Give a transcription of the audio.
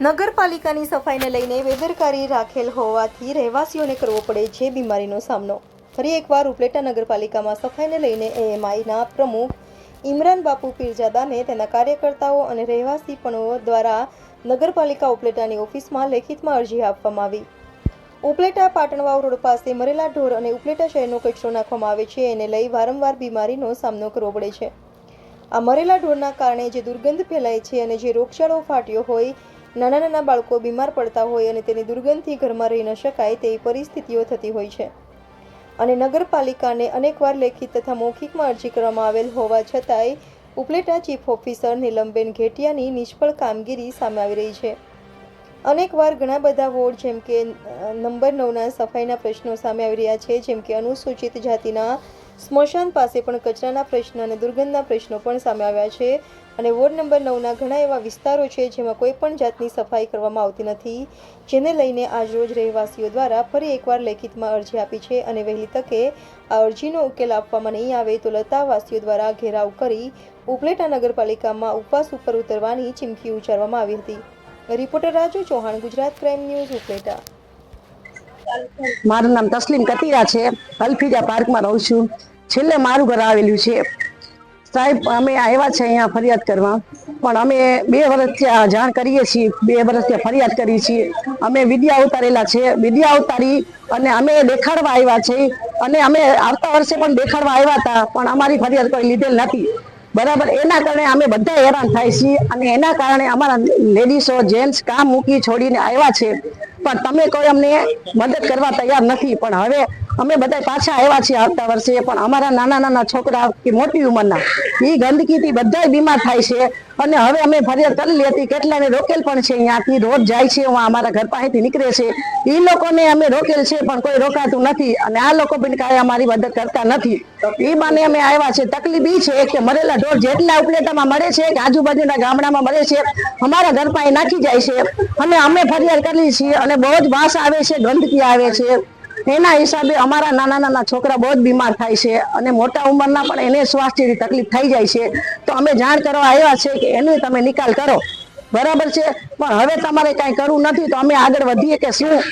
નગરપાલિકાની સફાઈને લઈને બેદરકારી રાખેલ હોવાથી રહેવાસીઓને કરવો પડે છે બીમારીનો સામનો. ફરી એકવાર ઉપલેટા નગરપાલિકામાં સફાઈને લઈને એએમઆઈના પ્રમુખ ઇમરાન બાપુ પીરજાદાને તેના કાર્યકર્તાઓ અને રહેવાસીપણો દ્વારા નગરપાલિકા ઉપલેટાની ઓફિસમાં લેખિતમાં અરજી આપવામાં આવી. ઉપલેટા પાટણવાવ રોડ પાસે મરેલા ઢોર અને ઉપલેટા શહેરનો કચરો નાખવામાં આવે છે. એને લઈ વારંવાર બીમારીનો સામનો કરવો પડે છે. આ મરેલા ઢોરના કારણે જે દુર્ગંધ ફેલાય છે અને જે રોગચાળો ફાટ્યો હોય નાના નાના બાળકો બીમાર પડતા હોય અને તેની દુર્ગંધથી ઘરમાં રહી ન શકાય તેવી પરિસ્થિતિઓ થતી હોય છે. અને નગરપાલિકાને અનેકવાર લેખિત તથા મૌખિકમાં અરજી કરવામાં આવેલ હોવા છતાંય ઉપલેટા ચીફ ઓફિસર નીલમબેન ઘેટિયાની નિષ્ફળ કામગીરી સામે આવી રહી છે. અનેકવાર ઘણા બધા વોર્ડ જેમ કે નંબર નવના સફાઈના પ્રશ્નો સામે આવી રહ્યા છે, જેમ કે અનુસૂચિત જાતિના સ્મશાન પાસે પણ કચરાના પ્રશ્ન અને દુર્ગંધના પ્રશ્નો પણ સામે આવ્યા છે અને વોર્ડ નંબર નવના ઘણા એવા વિસ્તારો છે જેમાં કોઈ પણ જાતની સફાઈ કરવામાં આવતી નથી, જેને લઈને આજરોજ રહેવાસીઓ દ્વારા ફરી એકવાર લેખિતમાં અરજી આપી છે અને વહેલી તકે આ અરજીનો ઉકેલ આપવામાં નહીં આવે તો લતાવાસીઓ દ્વારા ઘેરાવ કરી ઉપલેટા નગરપાલિકામાં ઉપવાસ ઉપર ઉતરવાની ચીમકી ઉચ્ચારવામાં આવી હતી. Reporter Raju Chauhan, Gujarat crime news, Upleta. મારું નામ તસ્લીમ કતીરા છે. અલ્ફીજા પાર્કમાં રહું છું. છેલ્લે મારું ઘર આવેલું છે. સાહેબ, અમે આવ્યા છે અહીંયા ફરિયાદ કરવા. પણ અમે બે વર્ષથી જાણ કરીએ છીએ. બે વર્ષથી ફરિયાદ કરી છીએ. અમે વિદ્યા ઉતારેલા છે. વિદ્યા ઉતારી અને અમે દેખાડવા આવ્યા છે. અને અમે આવતા વર્ષે પણ દેખાડવા આવ્યા હતા. પણ અમારી ફરિયાદ કોઈ લીધેલ નથી. બરાબર? એના કારણે અમે બધા હેરાન થાય છીએ. અને એના કારણે અમારા લેડીઝો જેન્ટ્સ કામ મૂકી છોડીને આવ્યા છે. પણ તમે કોઈ અમને મદદ કરવા તૈયાર નથી. પણ હવે અમે બધા પાછા આવ્યા છીએ આવતા વર્ષે, પણ અમારા નાના નાના છોકરા મોટી ઉંમરના એ ગંદકીથી બધા બીમાર થાય છે. અને હવે અમે ફરિયાદ કરેલી હતી, કેટલાને રોકેલ પણ છે અહીંયાથી રોજ જાય છે અમારા ઘર પાસેથી નીકળે છે. એ લોકોને અમે રોકેલ છે, પણ કોઈ રોકાતું નથી. અને આ લોકો પણ કાંઈ અમારી મદદ કરતા નથી. એ બાને અમે આવ્યા છે. તકલીફ એ છે કે મરેલા ઢોર જેટલા ઉપલેટામાં મળે છે, કે આજુબાજુના ગામડામાં મળે છે, અમારા ઘર પાસે નાખી જાય છે. અને અમે ફરિયાદ કરી છીએ અને બહુ જ વાસ આવે છે, ગંદકી આવે છે. એના હિસાબે અમારા નાના નાના છોકરા બહુ જ બીમાર થાય છે અને મોટા ઉંમરના પણ એને સ્વાસ્થ્યની તકલીફ થઈ જાય છે. તો અમે જાણ કરવા આવ્યા છે કે એનો તમે નિકાલ કરો. બરાબર છે? પણ હવે તમારે કાંઈ કરવું નથી, તો અમે આગળ વધીએ કે શું?